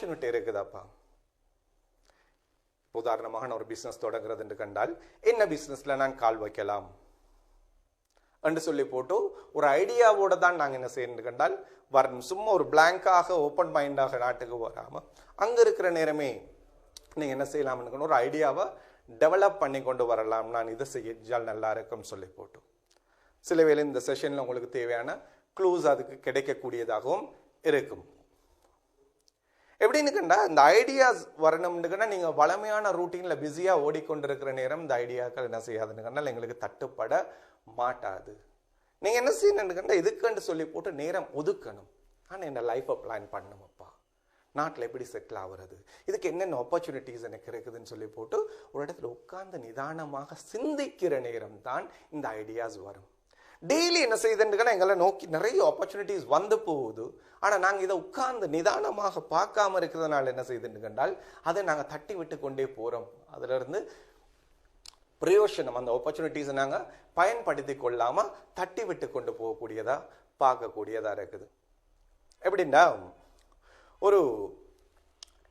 Opportunity இருக்குதாப்பா? உதாரணமாக நான் ஒரு பிஸ்னஸ் தொடங்குறது என்று கண்டால் என்ன பிஸ்னஸில் நான் கால் வைக்கலாம்? என்று சொல்லி போட்டு ஒரு ஐடியாவோட தான் நாங்கள் என்ன செய்யணும் கண்டால் வரணும் சும்மா ஒரு பிளாங்காக ஓப்பன் மைண்டாக நாட்டுக்கு வராமல் அங்கே இருக்கிற நேரமே நீங்கள் என்ன செய்யலாம்னு ஒரு ஐடியாவை டெவலப் பண்ணி கொண்டு வரலாம். நான் இதை செஞ்சால் நல்லா இருக்கும்னு சொல்லி போட்டு. சில வேளை இந்த செஷனில் உங்களுக்கு தேவையான க்ளூஸ் அதுக்கு கிடைக்கக்கூடியதாகவும் இருக்கும். எப்படின்னு கண்டா இந்த ஐடியாஸ் வரணும்னு கண்டா நீங்கள் வளமையான ரூட்டீனில் பிஸியாக ஓடிக்கொண்டிருக்கிற நேரம் இந்த ஐடியாக்கள் என்ன செய்யாதுன்னு கண்டால் எங்களுக்கு தட்டுப்பட மாட்டாது. நீங்கள் என்ன செய்யணும்னு கண்டா இதுக்குன்னு சொல்லி போட்டு நேரம் ஒதுக்கணும். ஆனால் என்ன லைஃப்பை பிளான் பண்ணணும்ப்பா நாட்டில் எப்படி செட்டில் ஆகுறது இதுக்கு என்னென்ன ஆப்பர்ச்சுனிட்டிஸ் எனக்கு இருக்குதுன்னு சொல்லி போட்டு ஒரு இடத்துல உட்கார்ந்து நிதானமாக சிந்திக்கிற நேரம் தான் இந்த ஐடியாஸ் வரும். டெய்லி என்ன செய்யுதுன்னு எங்களை நோக்கி நிறைய ஆப்பர்ச்சுனிட்டிஸ் வந்து போகுது. ஆனால் நாங்கள் இதை உட்கார்ந்து நிதானமாக பார்க்காம இருக்கிறதுனால என்ன செய்யுதுன்னு கண்டால் அதை நாங்கள் தட்டி விட்டு கொண்டே போகிறோம் அதிலிருந்து பிரயோஜனம் அந்த ஆப்பர்ச்சுனிட்டிஸை நாங்கள் பயன்படுத்தி கொள்ளாமல் தட்டி விட்டு கொண்டு போகக்கூடியதாக பார்க்கக்கூடியதாக இருக்குது. எப்படின்னா ஒரு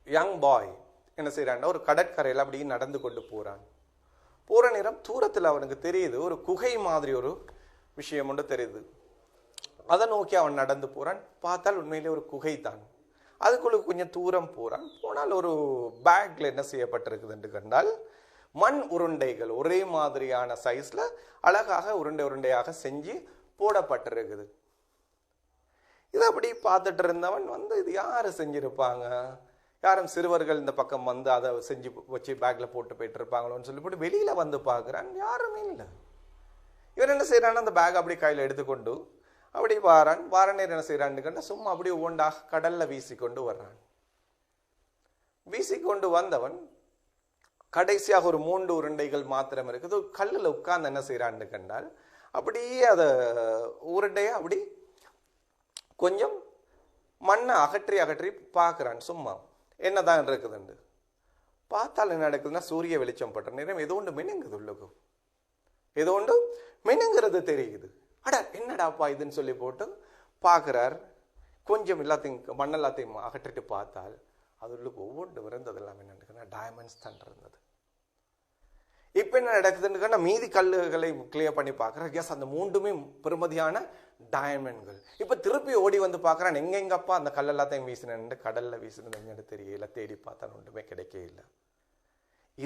யங் பாய் என்ன செய்கிறான்னா ஒரு கடற்கரையில் அப்படியே நடந்து கொண்டு போகிறான் போகிற நேரம் தூரத்தில் அவனுக்கு தெரியுது ஒரு குகை மாதிரி ஒரு விஷயம் ஒன்று தெரியுது. அதை நோக்கி அவன் நடந்து போகிறான் பார்த்தால் உண்மையிலே ஒரு குகை தான் அதுக்குள்ள கொஞ்சம் தூரம் போகிறான் போனால் ஒரு பேக்கில் என்ன செய்யப்பட்டிருக்குது என்று கண்டால் மண் உருண்டைகள் ஒரே மாதிரியான சைஸில் அழகாக உருண்டை உருண்டையாக செஞ்சு போடப்பட்டிருக்குது. இதை அப்படி பார்த்துட்டு இருந்தவன் வந்து இது யார் செஞ்சுருப்பாங்க? யாரும் சிறுவர்கள் இந்த பக்கம் வந்து அதை செஞ்சு வச்சு பேக்கில் போட்டு போயிட்டு இருப்பாங்களோன்னு சொல்லி போட்டு வெளியில் வந்து பார்க்குறான். யாருமே இல்லை. இவன் என்ன செய்யறான் அந்த பேக் அப்படி கையில் எடுத்துக்கொண்டு அப்படி வாரான். வார என்ன செய்கிறான்னு கண்டா சும்மா அப்படியே ஓண்டாக கடல்ல வீசிக்கொண்டு வர்றான். வீசிக்கொண்டு வந்தவன் கடைசியாக ஒரு மூன்று உருண்டைகள் மாத்திரம் இருக்குது. கல்லில் உட்கார்ந்து என்ன செய்யறான்னு கண்டால் அப்படியே அதை உருண்டையை அப்படி கொஞ்சம் மண்ணை அகற்றி அகற்றி பார்க்குறான். சும்மா என்னதான் இருக்குதுண்டு. பார்த்தால் என்ன நடக்குதுன்னா சூரிய வெளிச்சம் பட்ட நேரம் ஏதோ ஒன்று மினுங்குது உள்ளுக்கும் இது ஒன்று மினுங்கிறது தெரியுது. அட என்னடாப்பா இதுன்னு சொல்லி போட்டு பார்க்குறார். கொஞ்சம் எல்லாத்தையும் மண்ணெல்லாத்தையும் அகற்றிட்டு பார்த்தால் அது ஒவ்வொன்று இருந்தது எல்லாம் என்னன்னு டைமண்ட்ஸ் தான் இருந்தது. இப்போ என்ன நடக்குதுன்னு மீதி கல்லுகளை கிளியர் பண்ணி பார்க்குறேன் எஸ் அந்த மூன்றுமே பெருமதியான டயமண்ட்கள் இப்போ திருப்பி ஓடி வந்து பார்க்குறேன். எங்கெங்கப்பா அந்த கல் எல்லாத்தையும் வீசினேன் கடலில் வீசினது எங்கன்னு தெரியல. தேடி பார்த்தா ஒன்றுமே கிடைக்கவே இல்லை.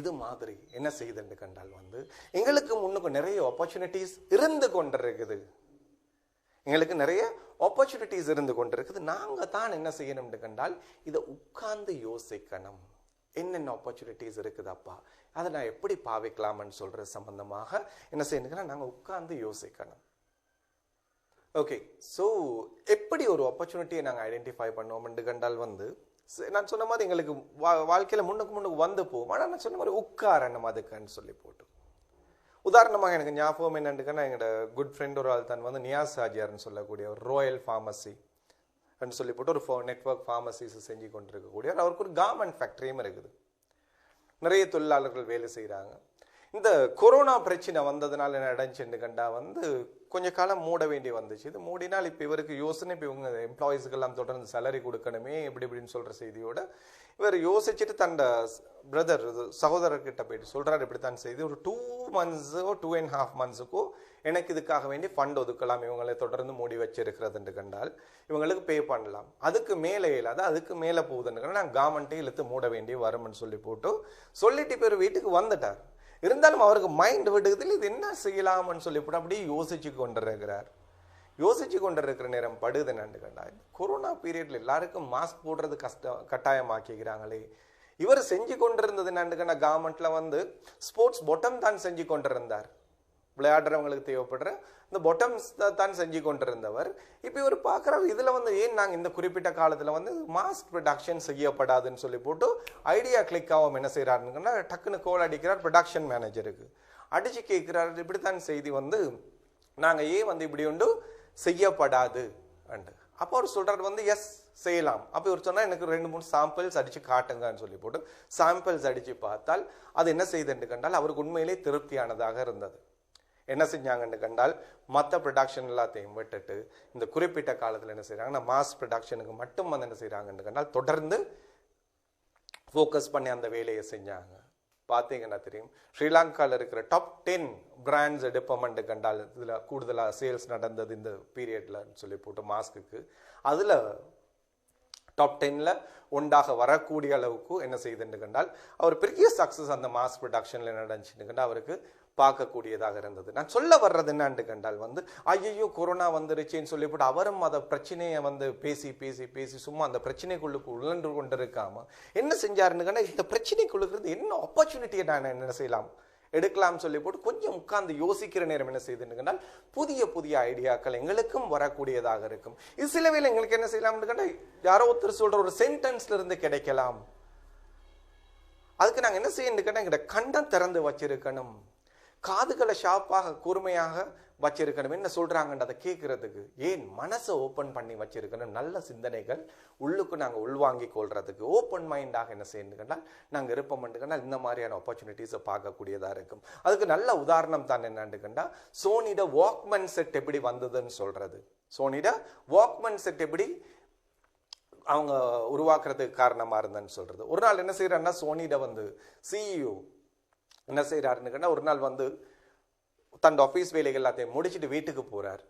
இது மாதிரி என்ன செய்யுதுன்னு கண்டால் வந்து எங்களுக்கு முன்னுக்கு நிறைய ஆப்பர்ச்சுனிட்டிஸ் இருந்து கொண்டிருக்குது. எங்களுக்கு நிறைய ஆப்பர்ச்சுனிட்டிஸ் இருந்து கொண்டிருக்குது. நாங்கள் தான் என்ன செய்யணும்னு கண்டால் இதை உட்கார்ந்து யோசிக்கணும். என்னென்ன ஆப்பர்ச்சுனிட்டிஸ் இருக்குதாப்பா? அதை நான் எப்படி பாவிக்கலாம்னு சொல்கிற சம்பந்தமாக என்ன செய்யணுங்கன்னா நாங்கள் உட்கார்ந்து யோசிக்கணும். ஓகே ஸோ எப்படி ஒரு ஆப்பர்ச்சுனிட்டியை நாங்கள் ஐடென்டிஃபை பண்ணுவோம்னு கண்டால் வந்து நான் சொன்ன மாதிரி எங்களுக்கு வா வாழ்க்கையில் முன்னுக்கு முன்னுக்கு வந்து போவோம் ஆனால் நான் சொன்ன மாதிரி உட்காரணும் அதுக்குன்னு சொல்லி போட்டு உதாரணமாக எனக்கு ஞாபகம் என்னண்டுக்கன்னா எங்களோட குட் ஃப்ரெண்ட் ஒரு ஆள் தான் வந்து நியாஸ் ஆஜியார்னு சொல்லக்கூடிய ஒரு ரோயல் ஃபார்மசி அப்படின்னு சொல்லி போட்டு ஒரு ஃபோ நெட்வொர்க் ஃபார்மசிஸ் செஞ்சு கொண்டிருக்கக்கூடிய அவருக்கு ஒரு கார்மெண்ட் ஃபேக்ட்ரியும் இருக்குது. நிறைய தொழிலாளர்கள் வேலை செய்கிறாங்க இந்த கொரோனா பிரச்சனை வந்ததுனால என்ன நடந்துச்சுன்னு கண்டா வந்து கொஞ்ச காலம் மூட வேண்டி வந்துச்சு. இது மூடினால் இப்போ இவருக்கு யோசனை இப்போ இவங்க எம்ப்ளாயீஸுக்கெல்லாம் தொடர்ந்து சேலரி கொடுக்கணுமே இப்படி இப்படின்னு சொல்கிற செய்தியோட இவர் யோசிச்சுட்டு தன்னோட பிரதர் சகோதரர்கிட்ட போயிட்டு சொல்கிறார் இப்படித்தான் செய்தி. ஒரு டூ மந்த்ஸோ டூ அண்ட் ஹாஃப் மந்த்ஸுக்கோ எனக்கு இதுக்காக வேண்டி ஃபண்ட் ஒதுக்கலாம் இவங்களை தொடர்ந்து மூடி வச்சிருக்கிறதுன்னு கண்டால் இவங்களுக்கு பே பண்ணலாம். அதுக்கு மேலே இல்லாத அதுக்கு மேலே போகுதுன்னு நான் கவர்மெண்ட்டே இழுத்து மூட வேண்டி வரும்னு சொல்லி போட்டு சொல்லிட்டு பேர் வீட்டுக்கு வந்துட்டார். இருந்தாலும் அவருக்கு மைண்ட் விடுறதுல இது என்ன செய்யலாம்னு சொல்லி இப்படி அப்படியே யோசிச்சு கொண்டிருக்கிறார். யோசிச்சு கொண்டிருக்கிற நேரம் படுது என்னன்னு கண்டா இந்த கொரோனா பீரியட்ல எல்லாருக்கும் மாஸ்க் போடுறது கஷ்டம் கட்டாயமாக்கிக்கிறாங்களே இவர் செஞ்சு கொண்டிருந்தது என்னன்னு கண்டா கவர்மெண்ட்ல வந்து ஸ்போர்ட்ஸ் பொட்டம் தான் செஞ்சு கொண்டிருந்தார். விளையாடுறவங்களுக்கு தேவைப்படுற இந்த பொட்டம்ஸ் தான் செஞ்சு கொண்டிருந்தவர். இப்போ இவர் பார்க்குற இதில் வந்து ஏன் நாங்கள் இந்த குறிப்பிட்ட காலத்தில் வந்து மாஸ்க் ப்ரொடக்ஷன் செய்யப்படாதுன்னு சொல்லி போட்டு ஐடியா கிளிக் ஆகும் என்ன செய்கிறாருன்னா டக்குன்னு கோல் அடிக்கிறார் ப்ரொடக்ஷன் மேனேஜருக்கு அடித்து கேட்குறாரு இப்படித்தான் செய்தி வந்து நாங்கள் ஏன் வந்து இப்படி உண்டு? செய்யப்படாது. அண்டு. அப்போ அவர் சொல்கிறார் வந்து எஸ் செய்யலாம். அப்போ இவர் சொன்னால் எனக்கு ரெண்டு மூணு சாம்பிள்ஸ் அடித்து காட்டுங்கன்னு சொல்லி போட்டு சாம்பிள்ஸ் அடித்து பார்த்தால் அது என்ன செய்யுதுன்னு கண்டால் அவருக்கு உண்மையிலே திருப்தியானதாக இருந்தது. என்ன செஞ்சாங்கன்னு கண்டால் மற்ற ப்ரொடக்ஷன் எல்லாத்தையும் விட்டுட்டு இந்த குறிப்பிட்ட காலத்தில் என்ன செய்கிறாங்கன்னா மாஸ் ப்ரொடக்ஷனுக்கு மட்டும் வந்து என்ன செய்கிறாங்கன்னு கண்டால் தொடர்ந்து ஃபோக்கஸ் பண்ணி அந்த வேலையை செஞ்சாங்க. பார்த்தீங்கன்னா தெரியும் ஸ்ரீலங்காவில் இருக்கிற டாப் டென் பிராண்ட்ஸ் எடுப்போம்னு கண்டால் இதில் கூடுதலாக சேல்ஸ் நடந்தது இந்த பீரியட்லன்னு சொல்லி போட்டு மாஸ்க்குக்கு அதில் டாப் டென்னில் ஒன்றாக வரக்கூடிய அளவுக்கு என்ன செய்யுதுன்னு கண்டால் அவர் பெரிய சக்ஸஸ் அந்த மாஸ் ப்ரொடக்ஷனில் நடந்துச்சுன்னு கண்டால் அவருக்கு பார்க்கக்கூடியதாக இருந்தது. நான் சொல்ல வர்றது என்னன்னு கண்டால் வந்து ஐயோ கொரோனா வந்துருச்சுன்னு சொல்லி போட்டு அவரும் அதை பிரச்சனையை வந்து பேசி பேசி பேசி சும்மா அந்த பிரச்சனைக்குள்ளுக்கு உழன்று கொண்டு இருக்காமல் என்ன செஞ்சாருன்னு கண்டால் இந்த பிரச்சனைக்குள்ளுக்கிறது என்ன ஆப்பர்ச்சுனிட்டியை நான் என்ன செய்யலாம்? எடுக்கலாம் சொல்லி போட்டு கொஞ்சம் உட்கார்ந்து யோசிக்கிற நேரம் என்ன செய்யுதுன்னு புதிய புதிய ஐடியாக்கள் எங்களுக்கும் வரக்கூடியதாக இருக்கும். இது சில வேலை எங்களுக்கு என்ன செய்யலாம்னு கேட்டால் யாரோ ஒருத்தர் சொல்ற ஒரு சென்டென்ஸ்ல இருந்து கிடைக்கலாம். அதுக்கு நாங்கள் என்ன செய்யணும் கேட்டால் எங்கள்கிட்ட கண்டம் திறந்து வச்சிருக்கணும். காதுகளை ஷார்ப்பாக கூர்மையாக வச்சிருக்கணும். என்ன சொல்றாங்கன்னு அதை கேட்கறதுக்கு ஏன் மனசை ஓப்பன் பண்ணி வச்சிருக்கணும்? நல்ல சிந்தனைகள் உள்ளுக்கு நாங்கள் உள்வாங்கி கொள்றதுக்கு ஓப்பன் மைண்டாக என்ன செய்யணும் கேட்டால் நாங்க இருப்போம் கண்டால் இந்த மாதிரியான ஆப்பர்ச்சுனிட்டிஸை பார்க்கக்கூடியதாக இருக்கும். அதுக்கு நல்ல உதாரணம் தான் என்னன்னு கண்டா சோனிட வாக்மன் செட் எப்படி வந்ததுன்னு சொல்றது. சோனிட வாக்மன் செட் எப்படி அவங்க உருவாக்குறதுக்கு காரணமாக இருந்தேன்னு சொல்கிறது ஒரு நாள் என்ன செய்கிறேன்னா சோனிட வந்து சிஇஓ என்ன செய்கிறாருன்னு கேட்டா ஒரு நாள் வந்து தன் ஆஃபீஸ் வேலைகள் எல்லாத்தையும் முடிச்சுட்டு வீட்டுக்கு போகிறார்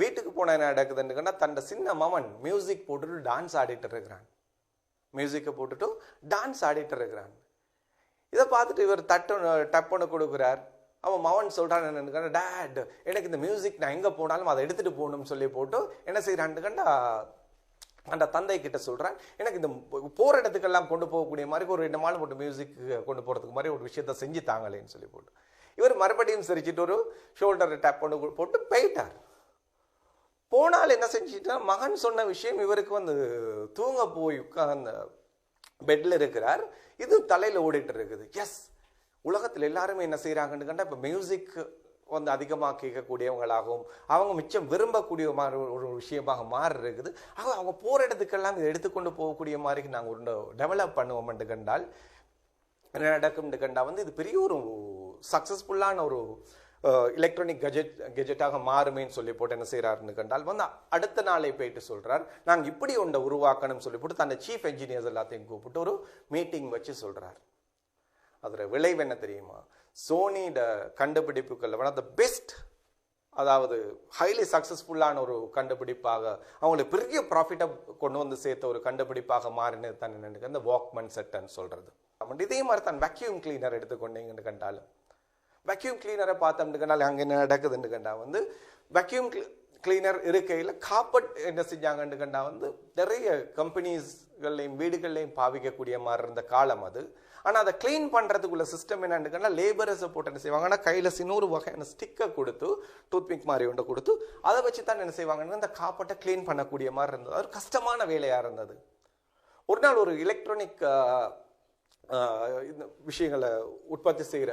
வீட்டுக்கு போன என்ன நடக்குதுன்னு கேட்டா தன் சின்ன மவன் மியூசிக் போட்டுட்டு டான்ஸ் ஆடிட்டு இருக்கிறான். மியூசிக்கை போட்டுட்டு டான்ஸ் ஆடிட்டு இருக்கிறான். இதை பார்த்துட்டு இவர் தட்டு டப்புன்னு ஒன்று கொடுக்குறார். அவன் மவன் சொல்றான் என்னன்னு டேட் எனக்கு இந்த மியூசிக் நான் எங்கே போனாலும் அதை எடுத்துகிட்டு போகணும்னு சொல்லி போட்டு என்ன செய்கிறான்னு கண்டா அந்த தந்தை கிட்ட சொல்கிறேன் எனக்கு இந்த போகிற இடத்துக்கெல்லாம் கொண்டு போகக்கூடிய மாதிரி ஒரு ரெண்டு மாலை போட்டு மியூசிக் கொண்டு போகிறதுக்கு மாதிரி ஒரு விஷயத்த செஞ்சு தாங்களேன்னு சொல்லி போட்டு. இவர் மறுபடியும் சிரிச்சிட்டு ஒரு ஷோல்டரை டேப் பண்ணி போட்டு போயிட்டார். போனால் என்ன செஞ்சிட்டா மகன் சொன்ன விஷயம் இவருக்கு வந்து தூங்க போய் உட்கார்ந்த பெட்டில் இருக்கிறார். இது தலையில் ஓடிட்டு இருக்குது. எஸ் உலகத்தில் எல்லாருமே என்ன செய்கிறாங்கன்னு கண்டா இப்போ மியூசிக் வந்து அதிகமாக கேட்கக்கூடியவங்களாகவும் அவங்க மிச்சம் விரும்பக்கூடிய மாதிரி ஒரு விஷயமாக மாறி இருக்குது ஆக அவங்க போகிற இடத்துக்கெல்லாம் இதை எடுத்துக்கொண்டு போகக்கூடிய மாதிரி நாங்கள் ஒரு டெவலப் பண்ணுவோம் கண்டால் என்ன கண்டால் வந்து இது பெரிய ஒரு சக்ஸஸ்ஃபுல்லான ஒரு எலக்ட்ரானிக் கெஜெட் கெஜெட்டாக மாறுமேன்னு சொல்லி போட்டு என்ன செய்கிறாருன்னு கண்டால் வந்து அடுத்த நாளை போயிட்டு சொல்கிறார் நாங்கள் இப்படி ஒன்றை உருவாக்கணும்னு சொல்லி போட்டு தன்னை சீஃப் என்ஜினியர்ஸ் எல்லாத்தையும் கூப்பிட்டு ஒரு மீட்டிங் வச்சு சொல்கிறார் அதோட விளைவு என்ன தெரியுமா? சோனியோட கண்டுபிடிப்புகள் ஒன் ஆஃப் த பெஸ்ட் அதாவது ஹைலி சக்ஸஸ்ஃபுல்லான ஒரு கண்டுபிடிப்பாக அவங்களுக்கு பெரிய ப்ராஃபிட்டை கொண்டு வந்து சேர்த்த ஒரு கண்டுபிடிப்பாக மாறினது தான் என்னன்னு அந்த வாக்மன் செட்டன் சொல்றது. இதே மாதிரி தான் வெக்யூம் கிளீனர் எடுத்துக்கொண்டீங்கன்னு கண்டாலும் வெக்யூம் கிளீனரை பார்த்தோம்னு கண்டாலும் அங்கே என்ன நடக்குதுன்னு கண்டா வந்து வெக்யூம் கிளீனர் இருக்கையில் காப்பட் என்ன செஞ்சாங்கன்னு கண்டா வந்து நிறைய கம்பெனிஸ் கம்பெனிஸ்கள்லையும் வீடுகள்லையும் பாவிக்கக்கூடிய மாதிரி இருந்த காலம் அது. ஆனால் அதை க்ளீன் பண்ணுறதுக்குள்ள சிஸ்டம் என்னன்னு லேபரஸை போட்டு என்ன செய்வாங்கன்னா கையில் சின்னொரு வகையான ஸ்டிக்கை கொடுத்து டூத்பிக் மாதிரி ஒன்று கொடுத்து அதை வச்சு தான் என்ன செய்வாங்கன்னா அந்த காப்பட்டை க்ளீன் பண்ணக்கூடிய மாதிரி இருந்தது. அது கஷ்டமான வேலையாக இருந்தது. ஒரு நாள் ஒரு எலக்ட்ரானிக் இந்த விஷயங்களை உற்பத்தி செய்கிற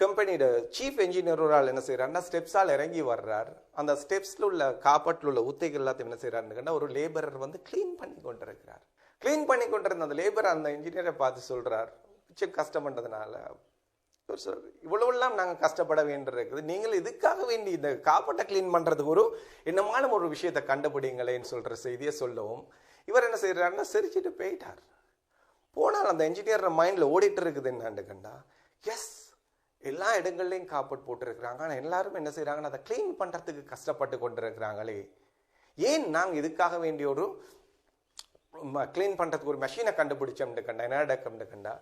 கம்பெனியோட சீஃப் என்ஜினியர் ஒரு ஆள் என்ன செய்யறாருன்னா ஸ்டெப்ஸால் இறங்கி வர்றார். அந்த ஸ்டெப்ஸில் உள்ள காப்பாட்டில் உள்ள உத்தைகள் எல்லாத்தையும் என்ன செய்யறாருன்னு ஒரு லேபரர் வந்து க்ளீன் பண்ணி கொண்டிருக்கிறார். க்ளீன் பண்ணி கொண்டிருந்த அந்த லேபர் அந்த இன்ஜினியரை பார்த்து சொல்றார். கொஞ்சம் கஷ்டம் சார் இவ்வளவுலாம் நாங்கள் கஷ்டப்பட வேண்டியிருக்குது நீங்கள் இதுக்காக வேண்டி இந்த காப்பாட்டை க்ளீன் பண்ணுறதுக்கு ஒரு என்னமான ஒரு விஷயத்தை கண்டுபிடிங்களேன்னு சொல்கிற செய்தியை சொல்லவும் இவர் என்ன செய்கிறாருன்னா சிரிச்சிட்டு போயிட்டார். போனால் அந்த இன்ஜினியர் மைண்டில் ஓடிட்டு இருக்குது என்னான்னு கண்டா எஸ் எல்லா இடங்கள்லையும் காப்பட் போட்டிருக்கிறாங்க. ஆனால் எல்லாரும் என்ன செய்கிறாங்கன்னா அதை க்ளீன் பண்ணுறதுக்கு கஷ்டப்பட்டு கொண்டிருக்கிறாங்களே. ஏன் நாங்கள் இதுக்காக வேண்டிய ஒரு க்ளீன் பண்ணுறதுக்கு ஒரு மெஷினை கண்டுபிடிச்சோம்னு கண்டா? என்ன நடக்கும்னு கண்டா?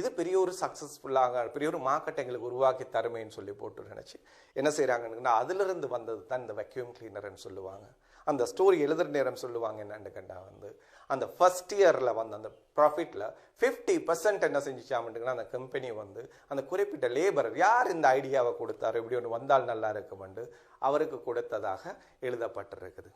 இது பெரிய ஒரு சக்ஸஸ்ஃபுல்லாக பெரிய ஒரு மார்க்கெட் எங்களுக்கு உருவாக்கி தருமேன்னு சொல்லி போட்டு நினச்சி என்ன செய்கிறாங்கன்னு அதிலிருந்து வந்தது தான் இந்த வெக்யூம் கிளீனர்னு சொல்லுவாங்க. அந்த ஸ்டோரி எழுதுற நேரம் சொல்லுவாங்க என்னன்னு கேட்டால் வந்து. அந்த ஃபர்ஸ்ட் இயரில் வந்து அந்த ப்ராஃபிட்டில் ஃபிஃப்டி பர்சன்ட் என்ன செஞ்சுச்சாமட்டுங்கன்னா அந்த கம்பெனி வந்து அந்த குறிப்பிட்ட லேபர் யார் இந்த ஐடியாவை கொடுத்தாரோ இப்படி ஒன்று வந்தால் நல்லா இருக்குமெண்டு அவருக்கு கொடுத்ததாக எழுதப்பட்டிருக்குது.